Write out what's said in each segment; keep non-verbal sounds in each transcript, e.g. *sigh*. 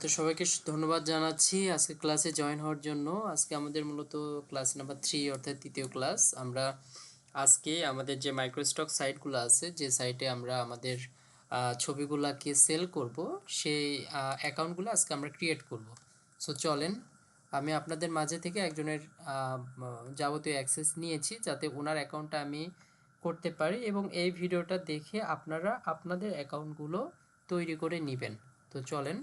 তো সবাইকে ধন্যবাদ জানাচ্ছি আজকে ক্লাসে জয়েন হওয়ার জন্য। আজকে আমাদের মূলত ক্লাস নাম্বার থ্রি অর্থাৎ তৃতীয় ক্লাস আমরা আজকে আমাদের যে মাইক্রোস্টক সাইটগুলো আছে, যে সাইটে আমরা আমাদের ছবিগুলাকে সেল করব, সেই অ্যাকাউন্টগুলো আজকে আমরা ক্রিয়েট করব। সো চলেন, আমি আপনাদের মাঝে থেকে একজনের যাবতীয় অ্যাক্সেস নিয়েছি যাতে ওনার অ্যাকাউন্টটা আমি করতে পারি এবং এই ভিডিওটা দেখে আপনারা আপনাদের অ্যাকাউন্টগুলো তৈরি করে নেবেন। তো চলেন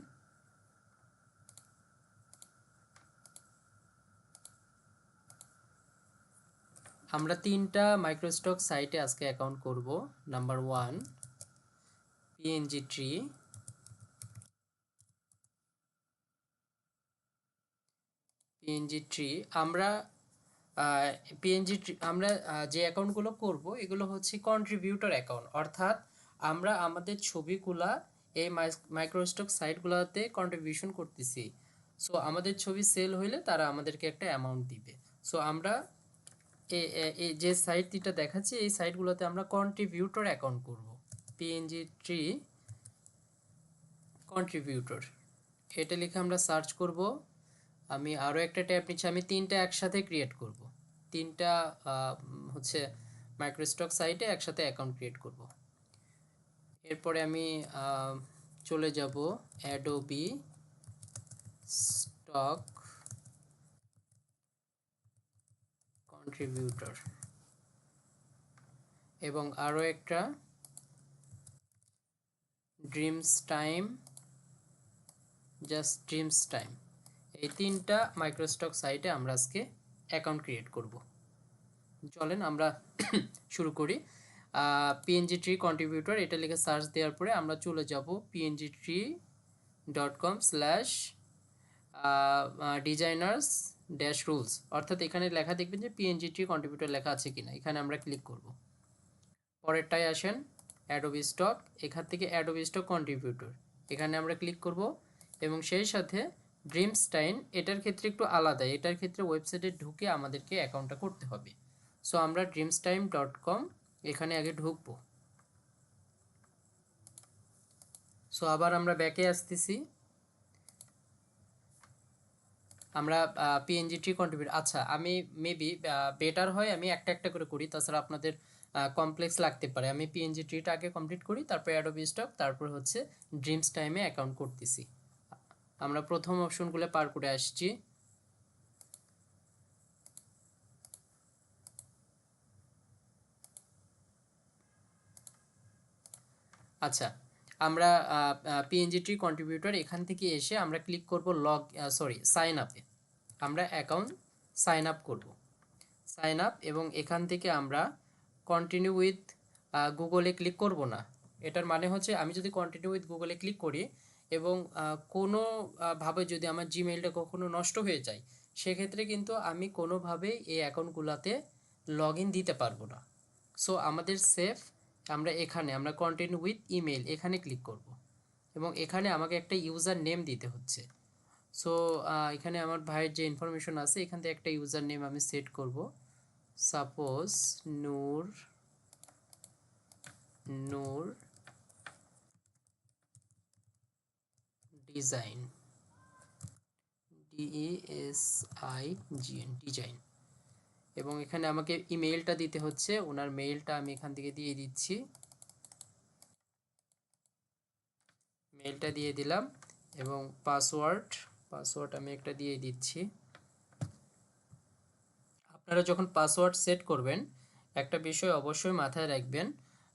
আমরা তিনটা মাইক্রোস্টক সাইটে আজকে অ্যাকাউন্ট করব। Number one PNG tree PNG tree আমরা পিএনজি আমরা যে অ্যাকাউন্টগুলো করব, এগুলো হচ্ছে কন্ট্রিবিউটর অ্যাকাউন্ট অর্থাৎ আমরা আমাদের ছবিগুলা, এই মাইক্রোস্টক সাইটগুলোতে কন্ট্রিবিউশন করতেছি। সো আমাদের ছবি সেল হইলে তারা আমাদেরকে একটা অ্যামাউন্ট দিবে। সো আমরা যে সাইটটিটা দেখাচ্ছি, এই সাইটগুলোতে আমরা কন্ট্রিবিউটর অ্যাকাউন্ট করব। পিএনজি ট্রি কন্ট্রিবিউটর এটা লিখে আমরা সার্চ করব। আমি আরও একটা ট্যাব নিচ্ছি, আমি তিনটা একসাথে ক্রিয়েট করব। তিনটা হচ্ছে মাইক্রোস্টক সাইটে একসাথে অ্যাকাউন্ট ক্রিয়েট করব। এরপরে আমি চলে যাব অ্যাডোবি স্টক কন্ট্রিবিউটর এবং আরও একটা Dreamstime just Dreamstime এই তিনটা মাইক্রোস্টক সাইটে আমরা আজকে অ্যাকাউন্ট ক্রিয়েট করব। চলেন আমরা *coughs* শুরু করি। পিএনজি ট্রি কন্ট্রিবিউটর এটা লিখে সার্চ দেওয়ার পরে আমরা চলে যাব PNG tree dot com slash designers dash rules অর্থাৎ এখানে লেখা দেখবেন যে পিএনজি ট্রি কন্ট্রিবিউটর লেখা আছে কিনা, এখানে আমরা ক্লিক করব। পরেরটায় আসেন অ্যাডোবি স্টক এখান থেকে অ্যাডোবি স্টক কন্ট্রিবিউটর এখানে আমরা ক্লিক করব এবং সেই সাথে ড্রিমস টাইম এটার ক্ষেত্রে একটু আলাদা, এটার ক্ষেত্রে ওয়েবসাইটে ঢুকে আমাদেরকে অ্যাকাউন্টটা করতে হবে। সো আমরা ড্রিমস টাইম ডট কম এখানে আগে ঢুকবো। সো আবার আমরা ব্যাকে আসতেছি। আমরা পিএনজি ট্রি কন্ট্রিবিউট আচ্ছা আমি মেবি বেটার হয় আমি একটা একটা করে করি, তাছাড়া আপনাদের কমপ্লেক্স লাগতে পারে। আমি পিএনজি ট্রিটা আগে কমপ্লিট করি, তারপর অ্যাডোবি স্টক তারপর হচ্ছে ড্রিমস টাইমে অ্যাকাউন্ট করতেছি। আমরা প্রথম অপশনগুলো পার করে আসছি। আচ্ছা আমরা পিএনজি ট্রি কন্ট্রিবিউটর এখান থেকে এসে আমরা ক্লিক করব লগ সরি সাইন আপে আমরা অ্যাকাউন্ট সাইন আপ করব। সাইন আপ এবং এখান থেকে আমরা কন্টিনিউ উইথ গুগলে ক্লিক করব না। এটার মানে হচ্ছে আমি যদি কন্টিনিউ উইথ গুগলে ক্লিক করি এবং আহ, কোনো ভাবে যদি আমার জিমেইলটা কখনো নষ্ট হয়ে যায় সেক্ষেত্রে কিন্তু আমি কোনোভাবেই এই অ্যাকাউন্টগুলোতে লগ দিতে পারব না। সো আমাদের সেফ আমরা এখানে, আমরা কন্টিনিউ উইথ ইমেল এখানে ক্লিক করব। এবং এখানে আমাকে একটা ইউজার নেম দিতে হচ্ছে। সো এখানে আমার ভাইয়ের যে ইনফরমেশন আছে, এখান থেকে একটা ইউজার নেম আমি সেট করব। Suppose Noor Noor design DS I GN design এবং এখানে আমাকে ইমেইলটা দিতে হচ্ছে। ওনার মেইলটা আমি এখান থেকে দিয়ে দিচ্ছি। মেইলটা দিয়ে দিলাম এবং পাসওয়ার্ড পাসওয়ার্ড আমি একটা দিয়ে দিচ্ছি। আপনারা যখন পাসওয়ার্ড সেট করবেন, একটা বিষয় অবশ্যই মাথায় রাখবেন,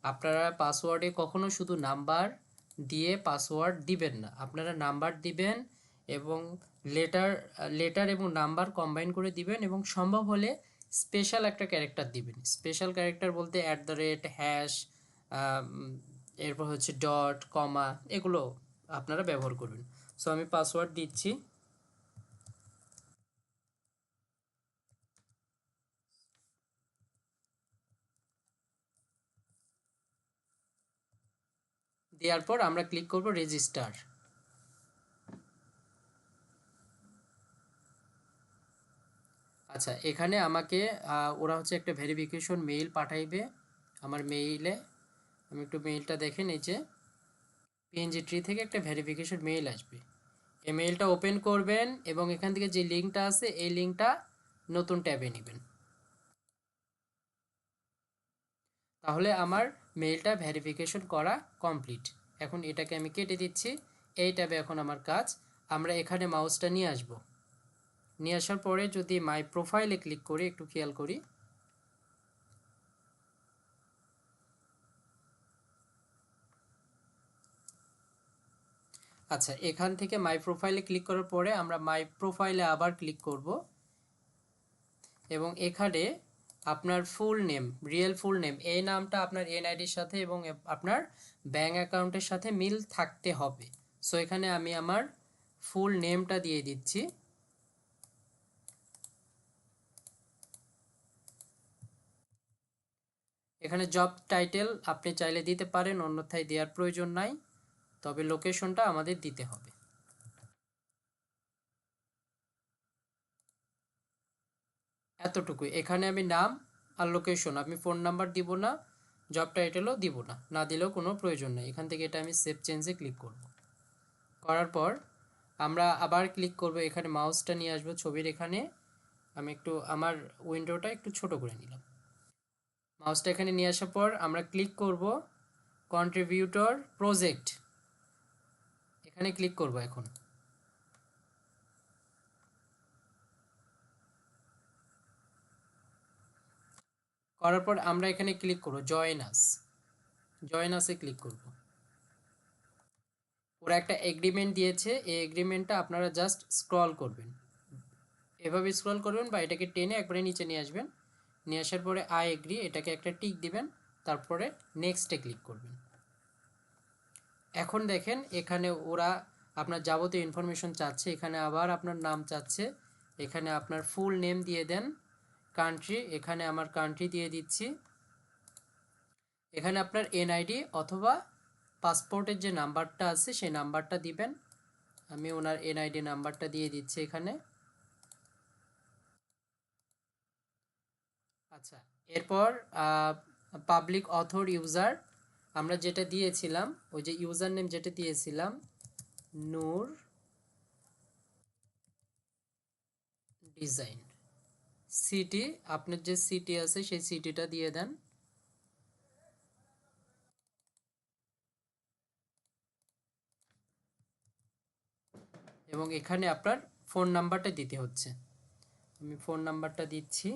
আপনারা পাসওয়ার্ডে কখনো শুধু নাম্বার দিয়ে পাসওয়ার্ড দিবেন না। আপনারা নাম্বার দিবেন এবং লেটার লেটার এবং নাম্বার কম্বাইন করে দিবেন এবং সম্ভব হলে স্পেশাল একটা ক্যারেক্টার দিবেন। স্পেশাল ক্যারেক্টার বলতে অ্যাট দ্য রেট হ্যাশ এরপর হচ্ছে ডট কমা এগুলো আপনারা ব্যবহার করবেন। সো আমি পাসওয়ার্ড দিচ্ছি। দেওয়ার পর আমরা ক্লিক করব রেজিস্টার আচ্ছা এখানে আমাকে ওরা হচ্ছে একটা ভেরিফিকেশন মেইল পাঠাইবে আমার মেইলে আমি একটু মেইলটা দেখে নিই যে পিএনজি ট্রি থেকে একটা ভেরিফিকেশন মেইল আসবে। এই মেইলটা ওপেন করবেন এবং এখান থেকে যে লিঙ্কটা আছে, এই লিঙ্কটা নতুন ট্যাবে নেবেন। তাহলে আমার মেইলটা ভেরিফিকেশন করা কমপ্লিট এখন এটাকে আমি কেটে দিচ্ছি। এই ট্যাবে এখন আমার কাজ। আমরা এখানে মাউসটা নিয়ে আসব। নিয়ে আসার পরে যদি মাই প্রোফাইলে ক্লিক করি, একটু খেয়াল করি। আচ্ছা এখান থেকে মাই প্রোফাইলে ক্লিক করার পরে আমরা মাই প্রোফাইলে আবার ক্লিক করব। এবং এখানে আপনার full name real full name এই নামটা আপনার এনআইডির সাথে এবং আপনার ব্যাঙ্ক অ্যাকাউন্টের সাথে মিল থাকতে হবে। সো এখানে আমি আমার ফুল নেমটা দিয়ে দিচ্ছি। এখানে জব টাইটেল আপনি চাইলে দিতে পারেন, অন্যথায় দেওয়ার প্রয়োজন নাই। তবে লোকেশনটা আমাদের দিতে হবে। এতটুকুই। এখানে আমি নাম আর লোকেশন আমি ফোন নাম্বার দিব না জব টাইটেলও দিব না। না দিলেও কোনো প্রয়োজন নেই। এখান থেকে এটা আমি সেভ চেঞ্জে ক্লিক করব। করার পর আমরা আবার ক্লিক করব, এখানে মাউসটা নিয়ে আসব ছবির এখানে। আমি একটু আমার উইন্ডোটা একটু ছোট করে নিলাম। মাউসটা এখানে নিয়ে আসার পর আমরা ক্লিক করব কন্ট্রিবিউটর প্রজেক্ট এখানে ক্লিক করব এখন। করার পর আমরা এখানে ক্লিক করব জয়েন আস জয়েন আসে ক্লিক করব। ওরা একটা এগ্রিমেন্ট দিয়েছে, এই এগ্রিমেন্টটা আপনারা জাস্ট স্ক্রল করবেন। এভাবে স্ক্রল করবেন বা এটাকে টেনে একবারে নিচে নিয়ে আসবেন। নিয়ে আসার পরে আই এগ্রি এটাকে একটা টিক দিবেন, তারপরে নেক্সটে ক্লিক করবেন। এখন দেখেন, এখানে ওরা আপনার যাবতীয় ইনফরমেশন চাচ্ছে, এখানে আবার আপনার নাম চাচ্ছে, এখানে আপনার ফুল নেম দিয়ে দেন কান্ট্রি এখানে আমার কান্ট্রি দিয়ে দিচ্ছি। এখানে আপনার এনআইডি অথবা পাসপোর্টের যে নাম্বারটা আছে, সেই নাম্বারটা দিবেন। আমি ওনার এনআইডি নাম্বারটা দিয়ে দিচ্ছি এখানে। আচ্ছা এরপর পাবলিক অথর ইউজার আমরা যেটা দিয়েছিলাম, ওই যে ইউজার নেম যেটা দিয়েছিলাম নূর ডিজাইন সিটি আপনার যে সিটি আছে, সেই সিটিটা দিয়ে দেন। এবং এখানে আপনার ফোন নাম্বারটা দিতে হচ্ছে। আমি ফোন নাম্বারটা দিচ্ছি।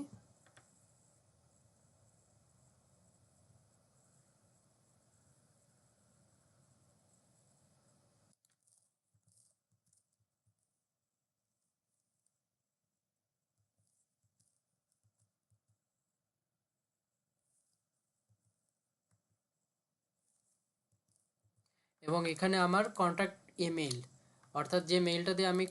এবং এখানে আমার কন্ট্যাক্ট ইমেইল অর্থাৎ যে মেইলটা দিয়ে আমি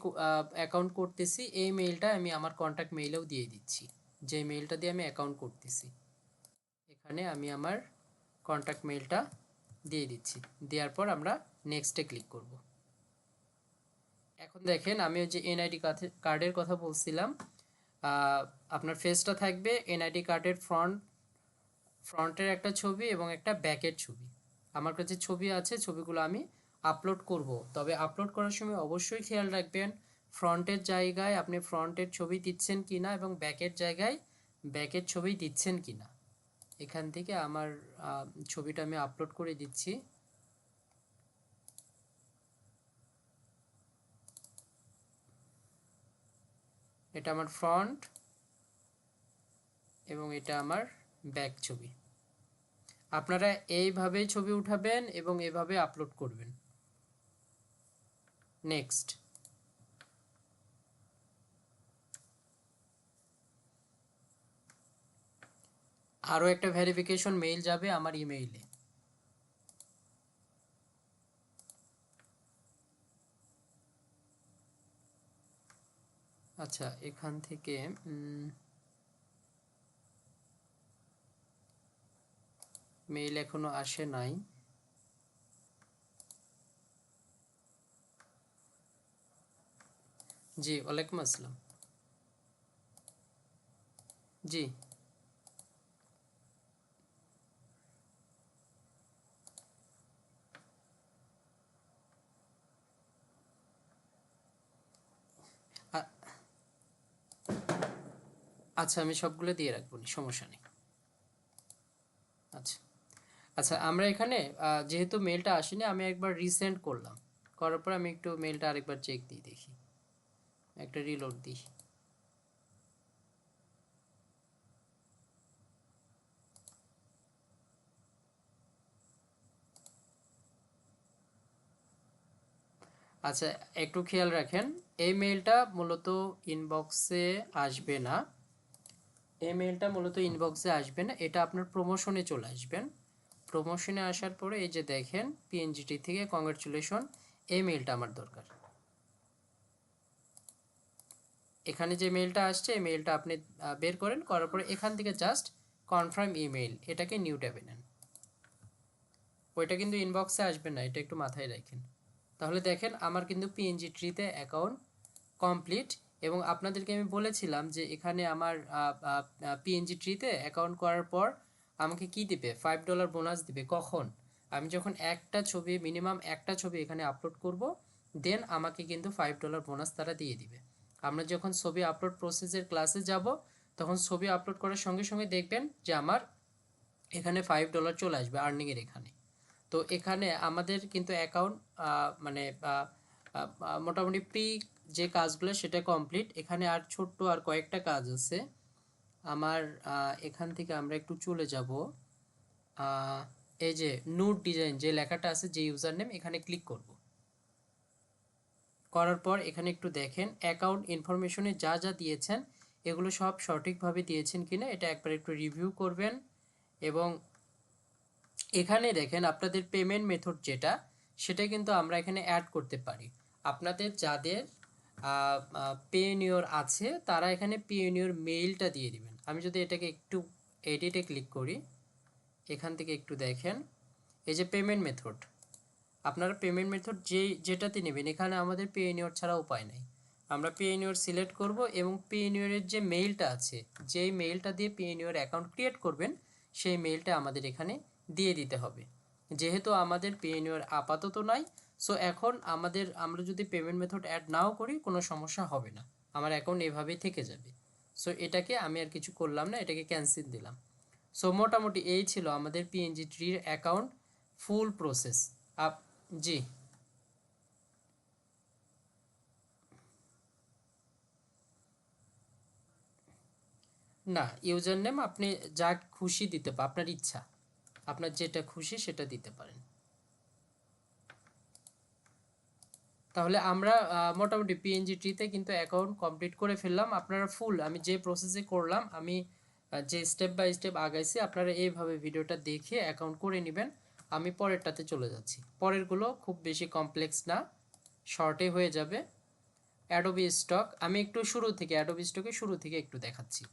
অ্যাকাউন্ট করতেছি, এই মেইলটা আমি আমার কন্ট্যাক্ট মেইলেও দিয়ে দিচ্ছি। যে মেইলটা দিয়ে আমি অ্যাকাউন্ট করতেছি, এখানে আমি আমার কন্ট্যাক্ট মেইলটা দিয়ে দিচ্ছি। দেওয়ার পর আমরা নেক্সটে ক্লিক করব। এখন দেখেন, আমি ওই যে এনআইডি কার্ডের কথা বলছিলাম আপনার ফেসটা থাকবে এনআইডি কার্ডের ফ্রন্ট ফ্রন্টের একটা ছবি এবং একটা ব্যাকের ছবি। আমার কাছে ছবি আছে, ছবিগুলো আমি আপলোড করব। তবে আপলোড করার সময় অবশ্যই খেয়াল রাখবেন, ফ্রন্টের জায়গায় আপনি ফ্রন্টের ছবি দিচ্ছেন কি না এবং ব্যাকের জায়গায় ব্যাকের ছবি দিচ্ছেন কি না এখান থেকে আমার ছবিটা আমি আপলোড করে দিচ্ছি। এটা আমার ফ্রন্ট এবং এটা আমার ব্যাক ছবি। আপনারা এইভাবেই ছবি উঠাবেন এবং এভাবে আপলোড করবেন। নেক্সট আরও একটা ভেরিফিকেশন মেইল যাবে আমার ইমেইলে আচ্ছা এখান থেকে মেইল এখনও আসে নাই। জি, ওয়ালাইকুম আসসালাম। জি। আচ্ছা আমি সবগুলো দিয়ে রাখব, সমস্যা নেই। আচ্ছা। আচ্ছা আমরা এখানে যেহেতু মেলটা আসেনি, আমি একবার রিসেন্ড করলাম। করার পর আমি একটু মেলটা আরেকবার চেক দিই দেখি। একটা রিলোড দিই। আচ্ছা একটু খেয়াল রাখেন, এই মেলটা মূলত ইনবক্সে আসবে না। এই মেলটা মূলত ইনবক্সে আসবে না, এটা আপনার প্রমোশনে চলে আসবেন। প্রমোশনে আসার পরে এই যে দেখেন পিএনজিটি থেকে কংগ্রাচুলেশন এই মেলটা আমার দরকার। এখানে যে মেলটা আসছে, এই মেলটা আপনি বের করেন, করার পরে এখান থেকে জাস্ট কনফার্ম ইমেল এটাকে নিউ ট্যাবে নেন। ওইটা কিন্তু ইনবক্সে আসবে না, এটা একটু মাথায় রাখেন। তাহলে দেখেন আমার কিন্তু পিএনজি ট্রিতে অ্যাকাউন্ট কমপ্লিট এবং আপনাদেরকে আমি বলেছিলাম যে এখানে আমার পিএনজি ট্রিতে অ্যাকাউন্ট করার পর আমাকে কি দিবে? ফাইভ ডলার বোনাস দিবে। কখন? আমি যখন একটা ছবি মিনিমাম একটা ছবি এখানে আপলোড করব দেন আমাকে কিন্তু ফাইভ ডলার বোনাস তারা দিয়ে দিবে। আমরা যখন ছবি আপলোড প্রসেসের ক্লাসে যাব, তখন ছবি আপলোড করার সঙ্গে সঙ্গে দেখবেন যে আমার এখানে ফাইভ ডলার চলে আসবে আর্নিংয়ের এখানে। তো এখানে আমাদের কিন্তু অ্যাকাউন্ট মানে মোটামুটি প্রি যে কাজগুলো সেটা কমপ্লিট এখানে আর ছোট্ট আর কয়েকটা কাজ আছে। আমার এখান থেকে আমরা একটু চলে যাব। এই যে নোট ডিজাইন যে লেখাটা আছে যে ইউজার নেম এখানে ক্লিক করব। করার পর এখানে একটু দেখেন অ্যাকাউন্ট ইনফরমেশনে যা যা দিয়েছেন, এগুলো সব সঠিকভাবে দিয়েছেন কিনা, এটা একবার একটু রিভিউ করবেন। এবং এখানে দেখেন, আপনাদের পেমেন্ট মেথড যেটা, সেটা কিন্তু আমরা এখানে অ্যাড করতে পারি। আপনাদের যাদের পেনিওর আছে, তারা এখানে পেনিওর মেইলটা দিয়ে দিবেন। আমি যদি এটাকে একটু এডিটে ক্লিক করি, এখান থেকে একটু দেখেন, এই যে পেমেন্ট মেথড আপনারা পেমেন্ট মেথড যে, যেটাতে নেবেন, এখানে আমাদের পেনিওর ছাড়া উপায় নাই। আমরা পেনিওর সিলেক্ট করব এবং পেনিওরের যে মেইলটা আছে, যেই মেইলটা দিয়ে পেনিওর অ্যাকাউন্ট ক্রিয়েট করবেন, সেই মেইলটা আমাদের এখানে দিয়ে দিতে হবে। যেহেতু আমাদের পেনিওর আপাতত নাই সো এখন আমাদের, আমরা যদি পেমেন্ট মেথড অ্যাড নাও করি, কোনো সমস্যা হবে না। আমার অ্যাকাউন্ট এভাবেই থেকে যাবে। সো এটাকে আমি আর কিছু করলাম না, এটাকে ক্যান্সেল দিলাম। সো মোটামুটি এই ছিল আমাদের পিএনজি ট্রির অ্যাকাউন্ট ফুল প্রসেস আপ, জি। না ইউজার নেম আপনি যা খুশি দিতে আপনার ইচ্ছা। আপনার যেটা খুশি সেটা দিতে পারেন। তাহলে আমরা মোটামুটি পিএনজি ট্রিতে কিন্তু অ্যাকাউন্ট কমপ্লিট করে ফেললাম। আপনারা ফুল আমি যে প্রসেসে করলাম, আমি যে স্টেপ বাই স্টেপ আগাইছি, আপনারা এইভাবে ভিডিওটা দেখে অ্যাকাউন্ট করে নেবেন। আমি পরেরটাতে চলে যাচ্ছি। পরেরগুলো খুব বেশি কমপ্লেক্স না শর্টে হয়ে যাবে। অ্যাডোবি স্টক আমি একটু শুরু থেকে অ্যাডোবি স্টকে শুরু থেকে একটু দেখাচ্ছি।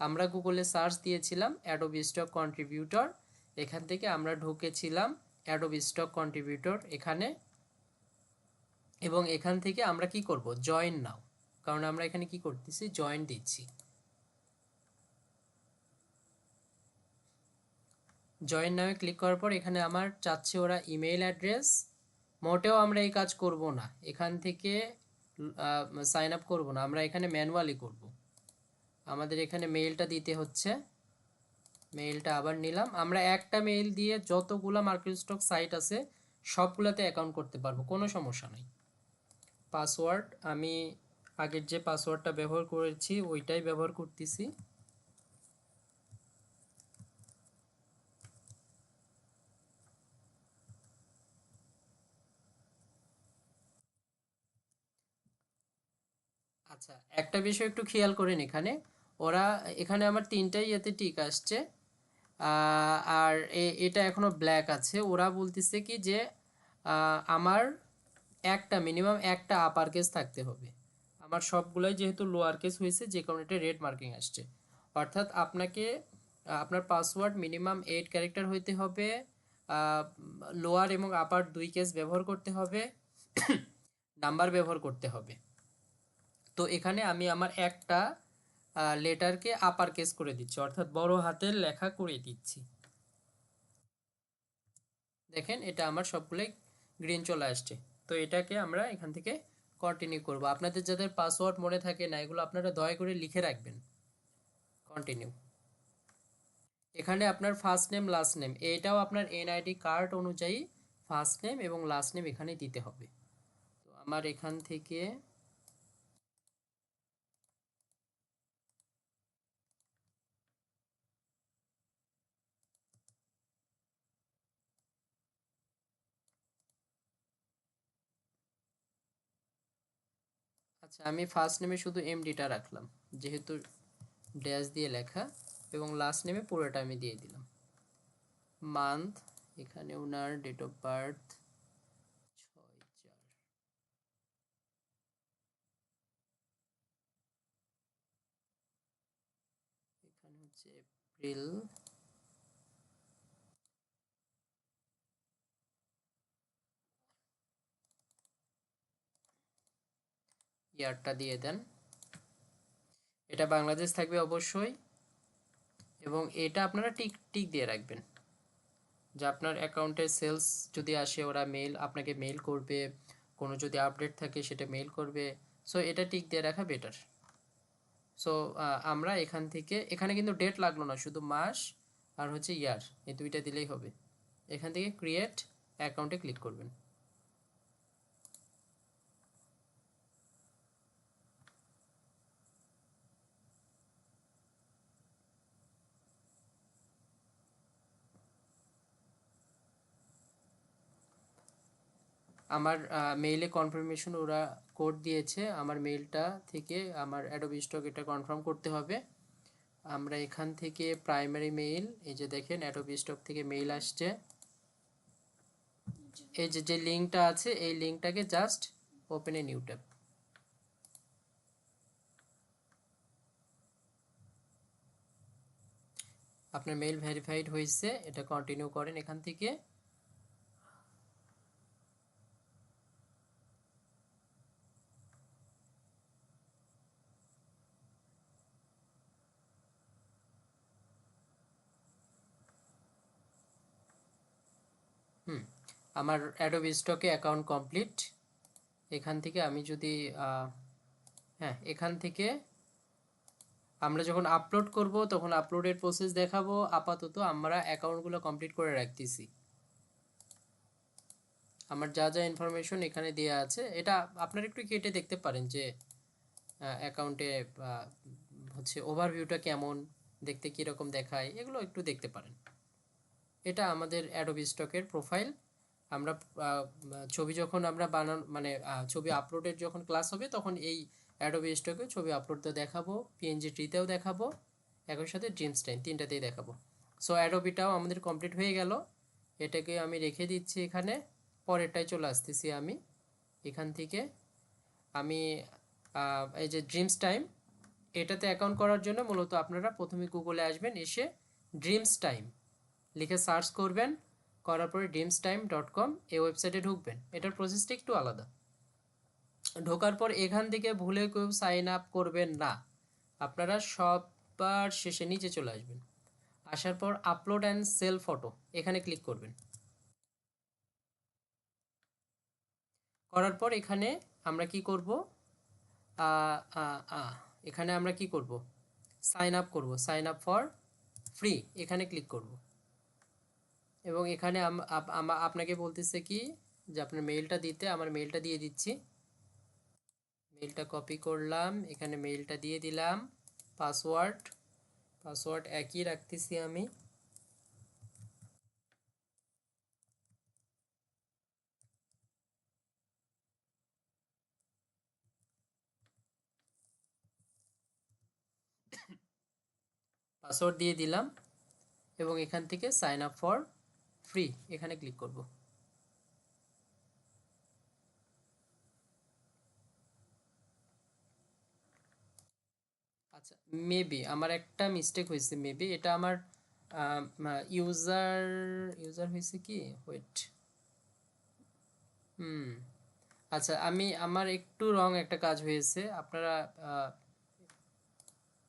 আমরা গুগলে সার্চ দিয়েছিলাম অ্যাডোবি স্টক কন্ট্রিবিউটর এখান থেকে আমরা ঢুকেছিলাম অ্যাডোবি স্টক কন্ট্রিবিউটর এখানে। এবং এখান থেকে আমরা কি করব? জয়েন নাও কারণ আমরা এখানে কি করতেছি? জয়েন দিচ্ছি। জয়েন নামে ক্লিক করার পর এখানে আমার চাচ্ছে ওরা ইমেল অ্যাড্রেস মোটেও আমরা এই কাজ করব না। এখান থেকে সাইন আপ করব না। আমরা এখানে ম্যানুয়ালি করব। আমাদের এখানে মেইলটা দিতে হচ্ছে। মেইলটা আবার নিলাম। আমরা একটা মেইল দিয়ে যতগুলা মার্কেট স্টক সাইট আছে, সবগুলোতে অ্যাকাউন্ট করতে পারব। কোনো সমস্যা নেই। পাসওয়ার্ড আমি আগের যে পাসওয়ার্ডটা ব্যবহার করেছি, ওইটাই ব্যবহার করতেছি। আচ্ছা একটা বিষয় একটু খেয়াল করেন এখানে। ওরা, এখানে আমার তিনটাই ইয়েতে টিক আসছে। আর এটা এখনও ব্ল্যাক আছে। ওরা বলতেছে কি যে আমার একটা মিনিমাম একটা আপার কেস থাকতে হবে। আমার সবগুলোই যেহেতু লোয়ার কেস হয়েছে, যে কারণে এটা রেড মার্কিং আসছে। অর্থাৎ আপনাকে, আপনার পাসওয়ার্ড মিনিমাম এইট ক্যারেক্টার হইতে হবে লোয়ার এবং আপার দুই কেস ব্যবহার করতে হবে নাম্বার ব্যবহার করতে হবে। তো এখানে আমি আমার একটা লেটারকে আপার কেস করে দিচ্ছি, অর্থাৎ বড় হাতের লেখা করে দিচ্ছি। দেখেন, এটা আমার সবগুলোই গ্রিন চলে আসছে। তো এটাকে আমরা এখান থেকে কন্টিনিউ করব। আপনাদের যাদের পাসওয়ার্ড মনে থাকে না, এগুলো আপনারা দয়া করে লিখে রাখবেন। কন্টিনিউ এখানে আপনার ফার্স্ট নেম লাস্ট নেম এইটাও আপনার এনআইডি কার্ড অনুযায়ী ফার্স্ট নেম এবং লাস্ট নেম এখানে দিতে হবে। তো আমার এখান থেকে আচ্ছা আমি ফার্স্ট নেমে শুধু এমডিটা রাখলাম, যেহেতু ড্যাশ দিয়ে লেখা, এবং লাস্ট নেমে পুরোটা আমি দিয়ে দিলাম। মান্থ এখানে ওনার ডেট অফ বার্থ এখানে হচ্ছে এপ্রিল ইয়ারটা দিয়ে দেন। এটা বাংলাদেশ থাকবে অবশ্যই। এবং এটা আপনারা টিক টিক দিয়ে রাখবেন। যে আপনার অ্যাকাউন্টে সেলস যদি আসে, ওরা মেল আপনাকে মেল করবে। কোনো যদি আপডেট থাকে, সেটা মেল করবে। সো, এটা টিক দিয়ে রাখা বেটার। সো আমরা এখান থেকে, এখানে কিন্তু ডেট লাগল না, শুধু মাস আর হচ্ছে ইয়ার। এই দুইটা দিলেই হবে। এখান থেকে ক্রিয়েট অ্যাকাউন্টে ক্লিক করবেন। আমার মেইলে কনফার্মেশন ওরা কোড দিয়েছে। আমার মেইলটা থেকে আমার অ্যাডোবি স্টক এটা কনফার্ম করতে হবে। আমরা এখান থেকে প্রাইমারি মেইল এই যে দেখেন অ্যাডোবি স্টক থেকে মেইল আসছে। এই যে যে লিঙ্কটা আছে, এই লিঙ্কটাকে just open a new tab আপনার মেইল ভেরিফাইড হয়েছে, এটা কন্টিনিউ করেন এখান থেকে। আমার অ্যাডোবি স্টকে অ্যাকাউন্ট কমপ্লিট এখান থেকে আমি যদি হ্যাঁ এখান থেকে আমরা যখন আপলোড করব, তখন আপলোডের প্রসেস দেখাবো। আপাতত আমরা অ্যাকাউন্টগুলো কমপ্লিট করে রাখতেছি। আমার যা যা ইনফরমেশন এখানে দেওয়া আছে, এটা আপনারা একটু কেটে দেখতে পারেন যে অ্যাকাউন্টে হচ্ছে ওভারভিউটা কেমন, দেখতে কীরকম দেখায়, এগুলো একটু দেখতে পারেন। এটা আমাদের অ্যাডোবি স্টকের প্রোফাইল আমরা ছবি যখন আমরা বানান মানে ছবি আপলোডের যখন ক্লাস হবে, তখন এই অ্যাডোবি স্টকে ছবি আপলোডটা দেখাবো পিএনজি ট্রিতেও দেখাবো, একই সাথে ড্রিমস টাইম তিনটাতেই দেখাবো। সো অ্যাডোবিটাও আমাদের কমপ্লিট হয়ে গেল। এটাকে আমি রেখে দিচ্ছি এখানে পরেরটাই চলে আসতেছি আমি, এখান থেকে। আমি এই যে ড্রিমস টাইম এটাতে অ্যাকাউন্ট করার জন্য মূলত আপনারা প্রথমে গুগলে আসবেন, এসে ড্রিমস টাইম লিখে সার্চ করবেন। করার পরে ড্রিমস টাইম ডট কম এই ওয়েবসাইটে ঢুকবেন। এটার প্রসেসটা একটু আলাদা। ঢোকার পর এখান থেকে ভুলে কেউ সাইন আপ করবেন না। আপনারা সবার শেষে নিচে চলে আসবেন। আসার পর আপলোড অ্যান্ড সেল ফটো এখানে ক্লিক করবেন। করার পর এখানে আমরা কি করব? এখানে আমরা কি করব? সাইন আপ করব। সাইন আপ ফর ফ্রি এখানে ক্লিক করব। এবং এখানে আপনাকে বলতেছে কি যে আপনার মেইলটা দিতে, আমার মেইলটা দিয়ে দিচ্ছি। মেইলটা কপি করলাম, এখানে মেইলটা দিয়ে দিলাম। পাসওয়ার্ড পাসওয়ার্ড একই রাখতেছি আমি। পাসওয়ার্ড দিয়ে দিলাম এবং এখান থেকে সাইন আপ ফর ফ্রি এখানে ক্লিক করব। আচ্ছা মেবি আমার একটা মিস্টেক হয়েছে মেবি এটা আমার ইউজার ইউজার হয়েছে কি? ওয়েট হুম। আচ্ছা আমি, আমার একটু রং একটা কাজ হয়েছে, আপনারা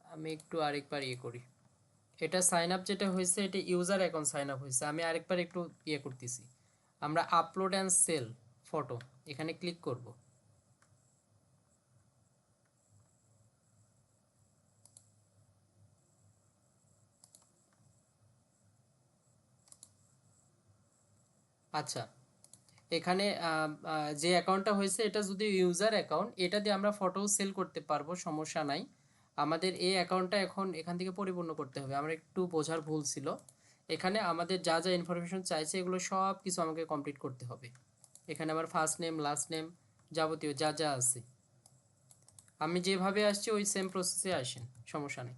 আমি একটু আরেকবার ইয়ে করি। এটা সাইন আপ যেটা হয়েছে, এটা ইউজার অ্যাকাউন্ট সাইন আপ হয়েছে। আমি আরেকবার একটু ইয়ে করতেছি। আমরা আপলোড অ্যান্ড সেল ফটো এখানে ক্লিক করব। আচ্ছা এখানে যে অ্যাকাউন্টটা হয়েছে, এটা যদি ইউজার অ্যাকাউন্ট এটা দিয়ে আমরা ফটো সেল করতে পারব, সমস্যা নাই। আমাদের এই অ্যাকাউন্টটা এখন এখান থেকে পরিপূর্ণ করতে হবে। আমার একটু বোঝার ভুল ছিল। এখানে আমাদের যা যা ইনফরমেশন চাইছে, এগুলো সব কিছু আমাকে কমপ্লিট করতে হবে। এখানে আমার ফার্স্ট নেম লাস্ট নেম যাবতীয় যা যা আছে। আমি যেভাবে আসছি, ওই সেম প্রসেসে আসেন, সমস্যা নেই।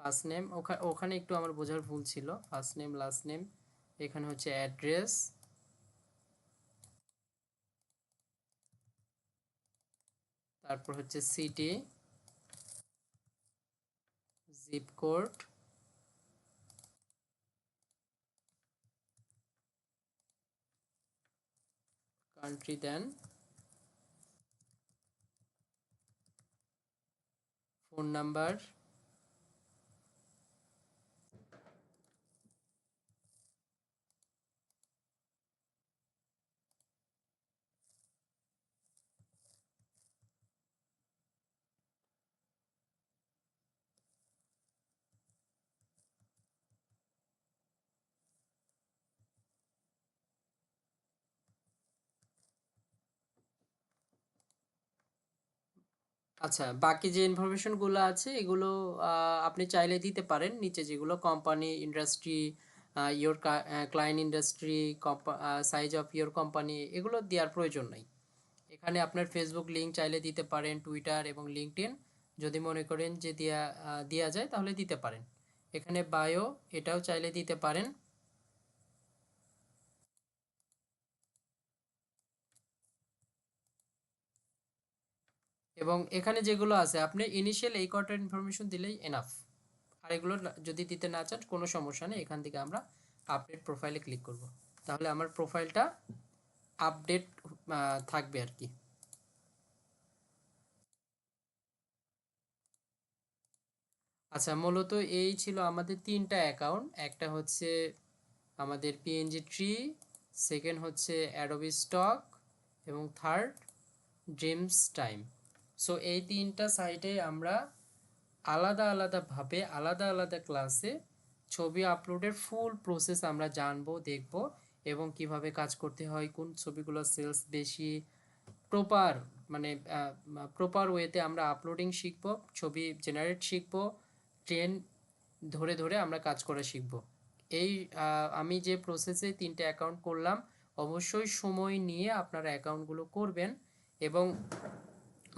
ফার্স্ট নেম ওখানে একটু আমার বোঝার ভুল ছিল। ফার্স্ট নেম লাস্ট নেম এখানে হচ্ছে অ্যাড্রেস তারপর হচ্ছে city zip code country then phone number আচ্ছা বাকি যে ইনফরমেশনগুলো আছে, এগুলো আপনি চাইলে দিতে পারেন। নিচে যেগুলো company industry your client industry size of your company এগুলো দেওয়ার প্রয়োজন নাই। এখানে আপনার ফেসবুক লিঙ্ক চাইলে দিতে পারেন টুইটার এবং লিঙ্কডইন যদি মনে করেন যে দেয়া দেওয়া যায়, তাহলে দিতে পারেন। এখানে বায়ো এটাও চাইলে দিতে পারেন। এবং এখানে যেগুলো আছে, আপনি ইনিশিয়াল এই কটা ইনফরমেশন দিলেই এনাফ আর এগুলো যদি দিতে না চান, কোনো সমস্যা নেই, এখান থেকে আমরা আপডেট প্রোফাইলে ক্লিক করব। তাহলে আমার প্রোফাইলটা আপডেট থাকবে আর কি। আচ্ছা মূলত এই ছিল আমাদের তিনটা অ্যাকাউন্ট একটা হচ্ছে আমাদের পিএনজি ট্রি সেকেন্ড হচ্ছে অ্যাডোবি স্টক এবং থার্ড ড্রিমস টাইম সো এই তিনটা সাইটে আমরা আলাদা আলাদাভাবে আলাদা আলাদা ক্লাসে ছবি আপলোডের ফুল প্রসেস আমরা জানব, দেখব এবং কীভাবে কাজ করতে হয়, কোন ছবিগুলো সেলস বেশি প্রপার মানে প্রপার ওয়েতে আমরা আপলোডিং শিখব, ছবি জেনারেট শিখব ট্রেন ধরে ধরে আমরা কাজ করা শিখব। এই আমি যে প্রসেসে তিনটে অ্যাকাউন্ট করলাম, অবশ্যই সময় নিয়ে আপনারা অ্যাকাউন্টগুলো করবেন এবং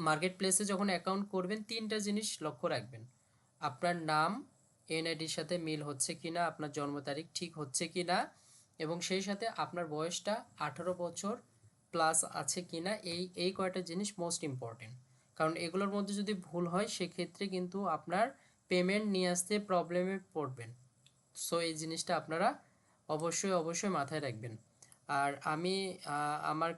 মার্কেট প্লেসে যখন অ্যাকাউন্ট করবেন, তিনটা জিনিস লক্ষ্য রাখবেন। আপনার নাম এনআইডির সাথে মিল হচ্ছে কিনা, আপনার জন্ম তারিখ ঠিক হচ্ছে কিনা, এবং সেই সাথে আপনার বয়সটা আঠারো বছর প্লাস আছে কিনা, এই এই কয়টা জিনিস মোস্ট ইম্পর্টেন্ট কারণ এগুলোর মধ্যে যদি ভুল হয়, সেক্ষেত্রে কিন্তু আপনার পেমেন্ট নিয়ে আসতে প্রবলেমে পড়বেন। সো এই জিনিসটা আপনারা অবশ্যই অবশ্যই মাথায় রাখবেন। আর আমি আমার